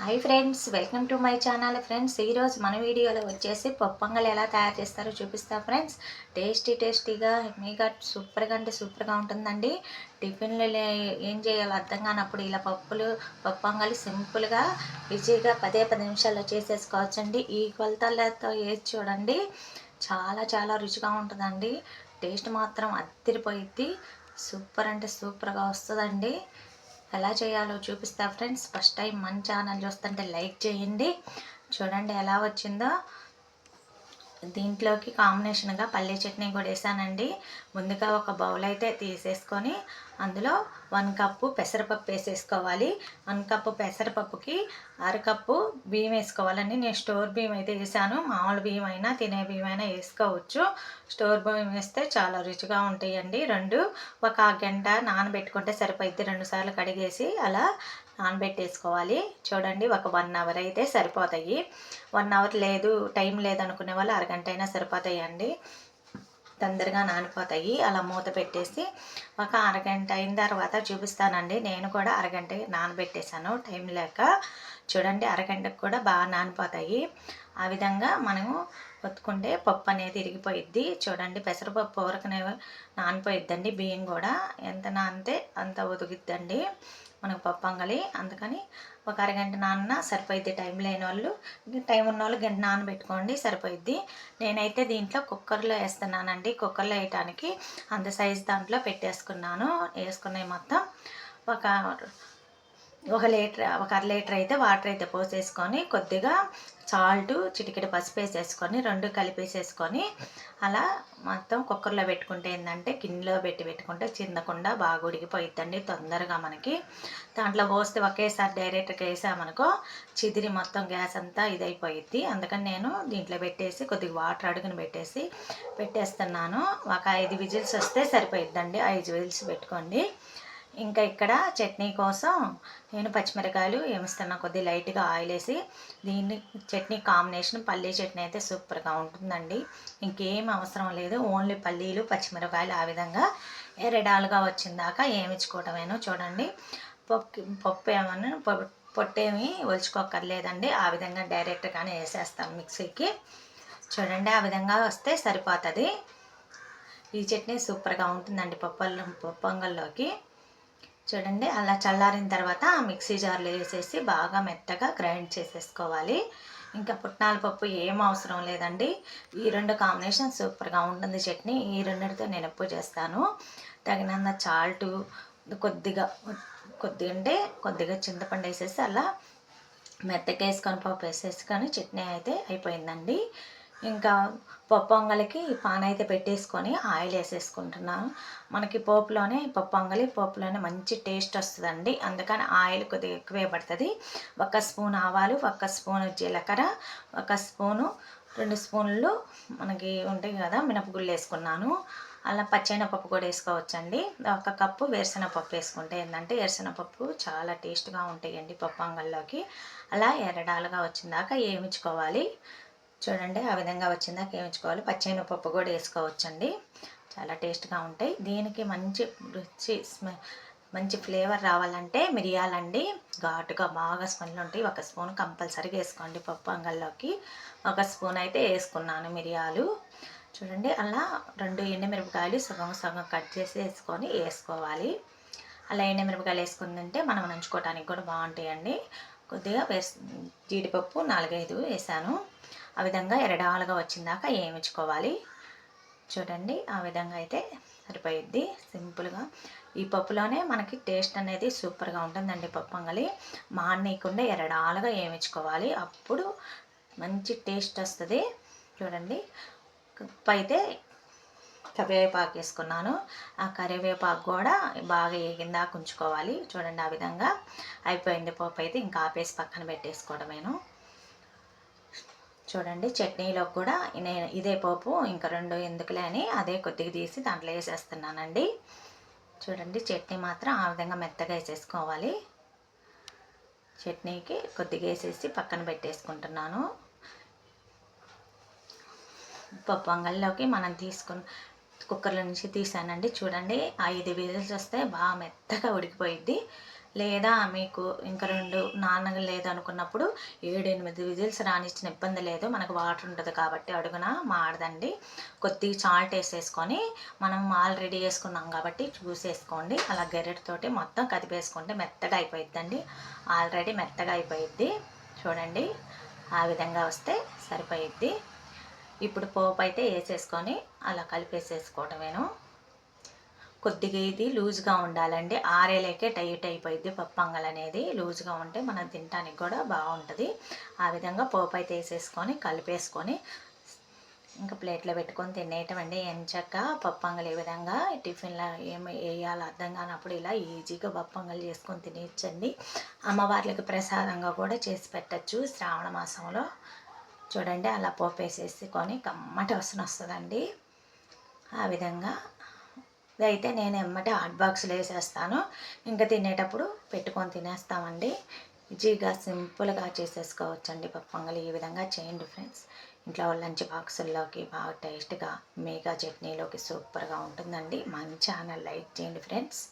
Hi friends welcome to my channel friends. ఈరోజు మన వీడియోలో వచ్చేసి పప్పొంగల్ ఎలా తయారు చేస్తారో చూపిస్తా ఫ్రెండ్స్. టేస్టీ టేస్టీగా మీగా సూపర్గా అంటే సూపర్గా ఉంటుందండి. టిఫిన్లు లే- ఏం చేయాలో అర్థం కానప్పుడు ఇలా పప్పులు పప్పొంగలి సింపుల్గా ఈజీగా పదే పది నిమిషాల్లో చేసేసుకోవచ్చండి. ఈ కొలతలతో వేసి చూడండి చాలా చాలా రుచిగా ఉంటుందండి. టేస్ట్ మాత్రం అత్తిరిపోయిద్ది సూపర్ అంటే సూపర్గా వస్తుందండి. ఎలా చేయాలో చూపిస్తా ఫ్రెండ్స్. ఫస్ట్ టైం మన ఛానల్ చూస్తుంటే లైక్ చేయండి. చూడండి ఎలా వచ్చిందో. దీంట్లోకి కాంబినేషన్గా పల్లీ చట్నీ కూడా వేసానండి. ముందుగా ఒక బౌల్ అయితే తీసేసుకొని అందులో వన్ కప్పు పెసరపప్పు వేసేసుకోవాలి. వన్ కప్పు పెసరపప్పుకి అరకప్పు బియ్యం వేసుకోవాలండి నేను స్టోర్ బియ్యం అయితే వేసాను. మామూలు బియ్యం అయినా తినే బియ్యం అయినా వేసుకోవచ్చు. స్టోర్ బియ్యం వేస్తే చాలా రుచిగా ఉంటాయండి. రెండు ఒక గంట నానబెట్టుకుంటే సరిపోద్ది రెండు సార్లు కడిగేసి అలా నానబెట్టేసుకోవాలి. చూడండి ఒక వన్ అవర్ అయితే సరిపోతాయి. వన్ అవర్ లేదు టైం లేదనుకునే వాళ్ళు అరగంట అయినా సరిపోతాయండి. తొందరగా నానిపోతాయి. అలా మూత పెట్టేసి ఒక అరగంట అయిన తర్వాత చూపిస్తానండి. నేను కూడా అరగంట నానబెట్టేశాను. టైం లేక చూడండి అరగంటకు కూడా బాగా నానిపోతాయి. ఆ విధంగా మనము ఒత్తుకుంటే పప్పు అనేది ఇరిగిపోయిద్ది. చూడండి పెసరపప్పు ఊరకనే నానిపోయిద్దండి. బియ్యం కూడా ఎంత నానితే అంత ఉదిగిద్దండి మనకు పప్పు అంగలి. అందుకని ఒక అరగంట నాన్న సరిపోయిద్ది టైం లేని వాళ్ళు టైం ఉన్న వాళ్ళు గంట నానబెట్టుకోండి సరిపోయిద్ది. నేనైతే దీంట్లో కుక్కర్లో వేస్తున్నానండి. కుక్కర్లో వేయటానికి అంత సైజ్ దాంట్లో పెట్టేసుకున్నాను. వేసుకున్నాయి మొత్తం. ఒక ఒక లీటర్ ఒక అర లీటర్ అయితే వాటర్ అయితే పోసేసుకొని కొద్దిగా సాల్ట్ చిటికెడు పసుపు వేసేసుకొని రెండు కలిపేసేసుకొని అలా మొత్తం కుక్కర్లో పెట్టుకుంటే ఏంటంటే గిన్నెలో పెట్టి పెట్టుకుంటే చిందకుండా బాగా ఉడికిపోయిద్దండి తొందరగా మనకి. దాంట్లో పోస్తే ఒకేసారి డైరెక్ట్గా వేసామనుకో చిదిరి మొత్తం గ్యాస్ అంతా ఇదైపోయిద్ది. అందుకని నేను దీంట్లో పెట్టేసి కొద్దిగా వాటర్ అడుగుని పెట్టేసి పెట్టేస్తున్నాను. ఒక ఐదు విజిల్స్ వస్తే సరిపోయిద్దండి. ఐదు విజిల్స్ పెట్టుకోండి. ఇంకా ఇక్కడ చట్నీ కోసం నేను పచ్చిమిరకాయలు ఏమిస్తున్నా కొద్ది లైట్గా ఆయిల్ వేసి. దీన్ని చట్నీ కాంబినేషన్ పల్లీ చట్నీ అయితే సూపర్గా ఉంటుందండి. ఇంకేం అవసరం లేదు ఓన్లీ పల్లీలు పచ్చిమిరకాయలు ఆ విధంగా ఎరడాలుగా వచ్చిందాక ఏమిచ్చుకోవటమేనో చూడండి. పప్పు పప్పు ఏమన్నా పొట్టేమి ఒలుచుకోకర్లేదండి ఆ విధంగా డైరెక్ట్గానే వేసేస్తాం మిక్సీకి. చూడండి ఆ విధంగా వస్తే సరిపోతుంది. ఈ చట్నీ సూపర్గా ఉంటుందండి పప్పల్లో పొప్పొంగల్లోకి చూడండి అలా చల్లారిన తర్వాత ఆ మిక్సీ జార్లో వేసేసి బాగా మెత్తగా గ్రైండ్ చేసేసుకోవాలి. ఇంకా పుట్నాల పప్పు ఏం అవసరం లేదండి. ఈ రెండు కాంబినేషన్ సూపర్గా ఉంటుంది చట్నీ. ఈ రెండుతో నేను ఎప్పుడు చేస్తాను. తగినంత చాల్టు కొద్దిగా కొద్దిగా అంటే కొద్దిగా చింతపండు వేసేసి అలా మెత్తగా వేసుకొని పప్పు వేసేసుకొని చట్నీ అయితే అయిపోయిందండి. ఇంకా పప్పొంగలికి పాన్ అయితే పెట్టేసుకొని ఆయిల్ వేసేసుకుంటున్నాను. మనకి పోపులోనే పప్పొంగలి పోపులోనే మంచి టేస్ట్ వస్తుందండి. అందుకని ఆయిల్ కొద్దిగా ఎక్కువే పడుతుంది. ఒక స్పూన్ ఆవాలు ఒక స్పూన్ జీలకర్ర ఒక స్పూను రెండు స్పూన్లు మనకి ఉంటాయి కదా మినపగుళ్ళు వేసుకున్నాను. అలా పచ్చెనపప్పు కూడా వేసుకోవచ్చండి. ఒక కప్పు వేరుశనగపప్పు వేసుకుంటే ఏంటంటే వేరుశనగపప్పు చాలా టేస్ట్గా ఉంటాయండి పప్పు అంగల్లోకి అలా ఎర్రడాలుగా వచ్చిందాక ఏమించుకోవాలి? చూడండి ఆ విధంగా వచ్చిందాక వేయించుకోవాలి పచ్చెనపప్పు కూడా వేసుకోవచ్చండి. చాలా టేస్ట్గా ఉంటాయి. దీనికి మంచి రుచి స్మె మంచి ఫ్లేవర్ రావాలంటే మిరియాలండి. ఘాటుగా బాగా స్మెల్ ఉంటాయి. ఒక స్పూన్ కంపల్సరీగా వేసుకోండి పప్పు అంగల్లోకి. ఒక స్పూన్ అయితే వేసుకున్నాను మిరియాలు. చూడండి అలా రెండు ఎండుమిరపకాయలు సగం సగం కట్ చేసి వేసుకొని వేసుకోవాలి. అలా ఎండుమిరపకాయలు వేసుకుందంటే మనం నంచుకోవడానికి కూడా బాగుంటాయండి. కొద్దిగా వేస్ జీడిపప్పు నాలుగైదు వేసాను. ఆ విధంగా ఎరడాలుగా వచ్చిందాక వేయించుకోవాలి చూడండి ఆ విధంగా అయితే సరిపోయిద్ది. సింపుల్గా. ఈ పప్పులోనే మనకి టేస్ట్ అనేది సూపర్గా ఉంటుందండి పప్పు అంగలి మాడనీయకుండా ఎరడాలుగా వేయించుకోవాలి అప్పుడు మంచి టేస్ట్ వస్తుంది. చూడండి. ఉప్పు అయితే కరివేపాకు వేసుకున్నాను. ఆ కరివేపాకు కూడా బాగా ఏగిందా ఉంచుకోవాలి చూడండి ఆ విధంగా అయిపోయింది పప్పు అయితే ఇంకా ఆపేసి పక్కన పెట్టేసుకోవడమేను. చూడండి చట్నీలో కూడా నేను ఇదే పోపు ఇంకా రెండు ఎందుకులే అని అదే కొద్దిగా తీసి దాంట్లో వేసేస్తున్నానండి. చూడండి చట్నీ మాత్రం ఆ విధంగా మెత్తగా వేసేసుకోవాలి. చట్నీకి కొద్దిగా వేసేసి పక్కన పెట్టేసుకుంటున్నాను. పప్పు వంగల్లోకి మనం తీసుకుని కుక్కర్లో నుంచి తీసానండి. చూడండి ఐదు విజిల్స్ వస్తే బాగా మెత్తగా ఉడికిపోయిద్ది. లేదా మీకు ఇంకా రెండు నాన్నగా లేదనుకున్నప్పుడు ఏడు ఎనిమిది విజిల్స్ రానిచ్చిన ఇబ్బంది లేదు. మనకు వాటర్ ఉంటుంది కాబట్టి అడుగున మాడదండి. కొద్దిగా చాల్ట్ వేసేసుకొని మనం ఆల్రెడీ వేసుకున్నాం కాబట్టి చూసేసుకోండి. అలా గెరెట్తోటి మొత్తం కదిపేసుకుంటే మెత్తగా అయిపోయిద్దండి. ఆల్రెడీ మెత్తగా అయిపోయిద్ది. చూడండి ఆ విధంగా వస్తే సరిపోయిద్ది. ఇప్పుడు పోపు అయితే వేసేసుకొని అలా కలిపేసేసుకోవటమేను. కొద్దిగా ఇది లూజ్గా ఉండాలండి. ఆరేలేకే టైట్ అయిపోయింది పప్పంగల్ అనేది. లూజ్గా ఉంటే మనం తినడానికి కూడా బాగుంటుంది. ఆ విధంగా పోపు అయితే వేసేసుకొని కలిపేసుకొని ఇంకా ప్లేట్లో పెట్టుకొని తినేయటం అండి ఎంచక్క పప్పంగలు ఏ విధంగా టిఫిన్లో ఏమి వేయాలో అర్థం కానప్పుడు ఇలా ఈజీగా పప్పంగలు చేసుకొని తినేయచ్చండి. అమ్మవార్లకి ప్రసాదంగా కూడా చేసి పెట్టచ్చు శ్రావణ మాసంలో. చూడండి అలా పోపు వేసేసుకొని కమ్మటి వసన వస్తుందండి. ఆ విధంగా ఇదైతే నేను ఎమ్మటే హాట్ బాక్స్లో వేసేస్తాను. ఇంకా తినేటప్పుడు పెట్టుకొని తినేస్తామండి. ఈజీగా సింపుల్గా చేసేసుకోవచ్చండి పప్పొంగలి ఈ విధంగా చేయండి ఫ్రెండ్స్. ఇంట్లో లంచ్ బాక్సుల్లోకి బాగా టేస్ట్గా మేగా చట్నీలోకి సూపర్గా ఉంటుందండి. మంచి ఛానల్ లైక్ చేయండి ఫ్రెండ్స్.